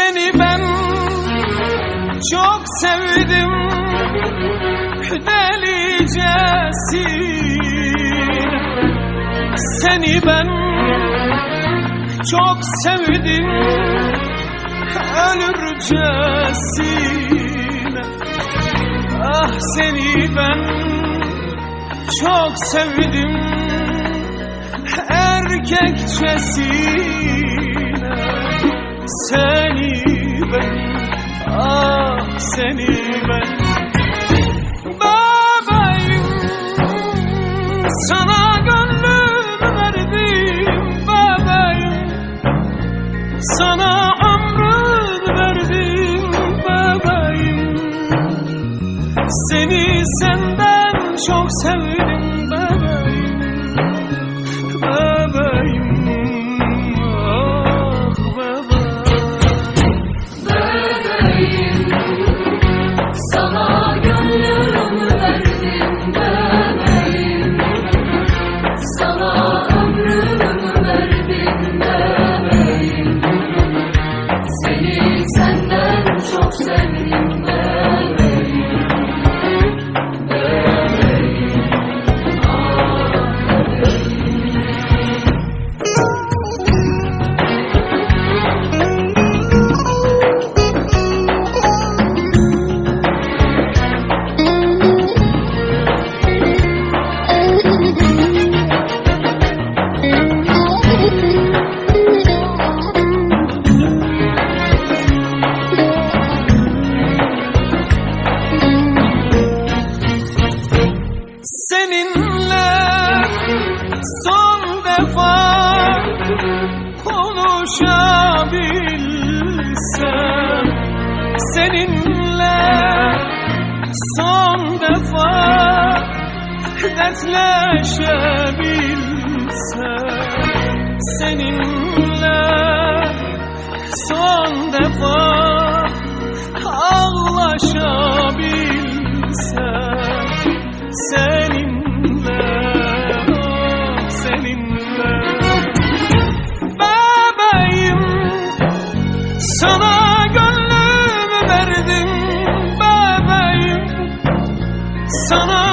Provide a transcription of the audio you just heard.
Seni ben çok sevdim. Delicesine Seni ben çok sevdim. Ölürcesine Ah seni ben çok sevdim. Erkekçesine seni ben ah seni ben. Bebeğim sana gönlümü verdim bebeğim Sana ömrümü verdim bebeğim Seni senden çok sevdim defa konuşabilsem Seninle son defa dertleşebilsem Seninle son defa sana